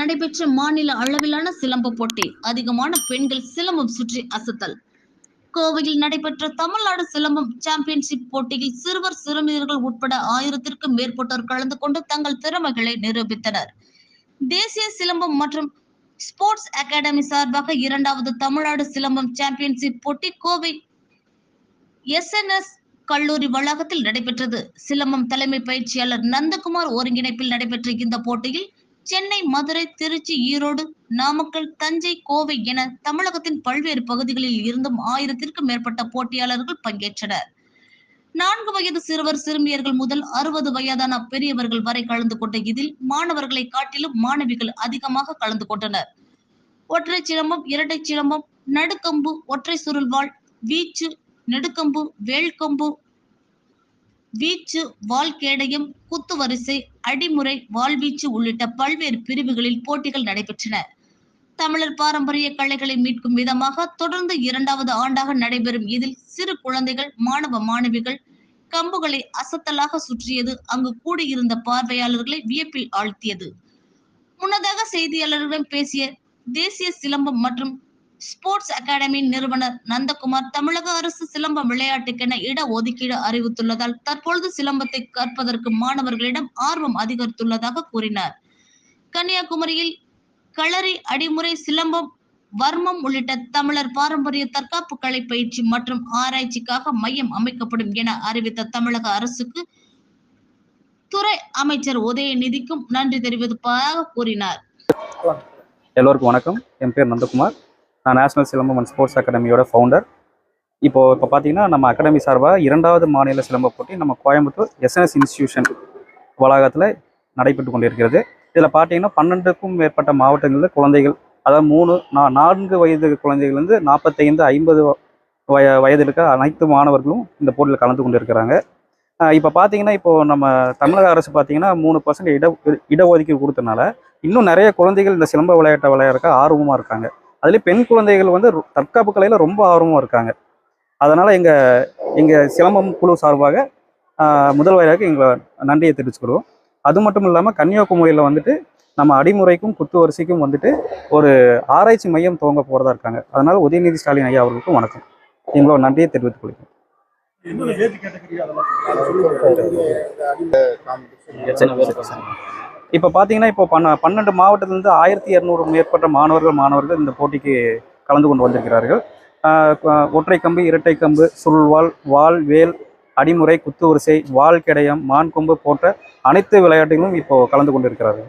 நடைபெற்ற மாநில அளவிலான சிலம்பு போட்டி. அதிகமான பெண்கள் சிலம்பம் சுற்றி அசத்தல். கோவையில் நடைபெற்ற தமிழ்நாடு சிலம்பம் சாம்பியன்ஷிப் போட்டியில் சிறுவர் சிறுமியர்கள் உட்பட ஆயிரத்திற்கும் மேற்பட்டோர் கலந்து கொண்டு தங்கள் திறமைகளை நிரூபித்தனர். தேசிய சிலம்பம் மற்றும் ஸ்போர்ட்ஸ் அகாடமி சார்பாக இரண்டாவது தமிழ்நாடு சிலம்பம் சாம்பியன்ஷிப் போட்டி கோவை எஸ்என்எஸ் கல்லூரி வளாகத்தில் நடைபெற்றது. சிலம்பம் தலைமை பயிற்சியாளர் நந்தகுமார் ஒருங்கிணைப்பில் நடைபெற்ற இந்த போட்டியில் சென்னை மதுரை திருச்சி ஈரோடு நாமக்கல் தஞ்சை கோவை என தமிழகத்தின் பல்வேறு பகுதிகளில் இருந்தும் ஆயிரத்திற்கும் மேற்பட்ட போட்டியாளர்கள் பங்கேற்றனர். நான்கு வயது சிறுவர் சிறுமியர்கள் முதல் அறுபது வயதான பெரியவர்கள் வரை கலந்து கொண்ட இதில் மாணவர்களை காட்டிலும் மாணவிகள் அதிகமாக கலந்து கொண்டனர். ஒற்றை சிலம்பம் இரட்டை சிலம்பம் நடுக்கம்பு ஒற்றை சுருள்வாள் வீச்சு நெடுக்கம்பு வேல்கம்பு வீச்சு வால்கேடயம் குத்துவரிசை அடிமுறை வாள்வீச்சு உள்ளிட்ட பல்வேறு பிரிவுகளில் போட்டிகள் நடைபெற்றன. தமிழர் பாரம்பரிய கலைகளை மீட்கும் விதமாக தொடர்ந்து இரண்டாவது ஆண்டாக நடைபெறும் இதில் சிறு குழந்தைகள் மாணவ மாணவிகள் கம்புகளை அசத்தலாக சுற்றியது அங்கு கூடியிருந்த பார்வையாளர்களை வியப்பில் ஆழ்த்தியது. முன்னதாக செய்தியாளர்களிடம் பேசிய தேசிய சிலம்பம் மற்றும் ஸ்போர்ட்ஸ் அகாடமி நிறுவனர் நந்தகுமார் தமிழக அரசு சிலம்பம் விளையாட்டுக்கென இட ஒதுக்கீடு அறிவித்துள்ளதால் தற்பொழுது சிலம்பத்தை கற்பதற்கு மாணவர்களிடம் ஆர்வம் அதிகரித்துள்ளதாக கூறினார். கன்னியாகுமரியில் களரி அடிமுறை சிலம்பம் வர்மம் உள்ளிட்ட தமிழர் பாரம்பரிய தற்காப்பு கலை பயிற்சி மற்றும் ஆராய்ச்சிக்காக மையம் அமைக்கப்படும் என அறிவித்த தமிழக அரசுக்கு துறை அமைச்சர் உதயநிதிக்கும் நன்றி தெரிவிப்பதாக கூறினார். எல்லோருக்கும் வணக்கம். என் பேர் நந்தகுமார். நான் நேஷனல் சிலம்பம் அண்ட் ஸ்போர்ட்ஸ் அகாடமியோட ஃபவுண்டர் இப்போது இப்போ பார்த்தீங்கன்னா நம்ம அகாடமி சார்பாக இரண்டாவது மாநில சிலம்ப போட்டி நம்ம கோயம்புத்தூர் எஸ்என்எஸ் இன்ஸ்டியூஷன் வளாகத்தில் நடைபெற்று கொண்டிருக்கிறது. இதில் பார்த்தீங்கன்னா பன்னெண்டுக்கும் மேற்பட்ட மாவட்டங்களில் குழந்தைகள் அதாவது மூணு நா நான்கு வயது குழந்தைகள்லேருந்து நாற்பத்தைந்து ஐம்பது வய வயது இருக்க அனைத்து மாணவர்களும் இந்த போட்டியில் கலந்து கொண்டிருக்கிறாங்க. இப்போ பார்த்தீங்கன்னா இப்போது நம்ம தமிழக அரசு பார்த்தீங்கன்னா மூணு பர்சன்ட் இட இடஒதுக்கீடு கொடுத்தனால இன்னும் நிறைய குழந்தைகள் இந்த சிலம்ப விளையாட்டை விளையாடுறக்க ஆர்வமாக இருக்காங்க. அதுலேயும் பெண் குழந்தைகள் வந்து தற்காப்பு கலையில் ரொம்ப ஆர்வமாக இருக்காங்க. அதனால் எங்கள் எங்கள் சிலம்பம் குழு சார்பாக முதல்வராக எங்களை நன்றியை தெரிவிச்சுக்கிறோம். அது மட்டும் இல்லாமல் கன்னியாகுமரியில் வந்துட்டு நம்ம அடிமுறைக்கும் குத்து வரிசைக்கும் வந்துட்டு ஒரு ஆராய்ச்சி மையம் துவங்க போகிறதா இருக்காங்க. அதனால் உதயநிதி ஸ்டாலின் ஐயா அவர்களுக்கும் வணக்கம். எங்களோட நன்றியை தெரிவித்துக் கொள்கிறேன் இப்போ பார்த்தீங்கன்னா இப்போ பன்ன பன்னெண்டு மாவட்டத்திலிருந்து ஆயிரத்தி இரநூறு மேற்பட்ட மாணவர்கள் மாணவர்கள் இந்த போட்டிக்கு கலந்து கொண்டு வந்திருக்கிறார்கள். ஒற்றை கம்பு இரட்டை கம்பு சுருள்வாள் வாள் வேல் அடிமுறை குத்து வரிசை வாள் கிடையம் மான் கொம்பு போன்ற அனைத்து விளையாட்டுகளும் இப்போ கலந்து கொண்டிருக்கிறார்கள்.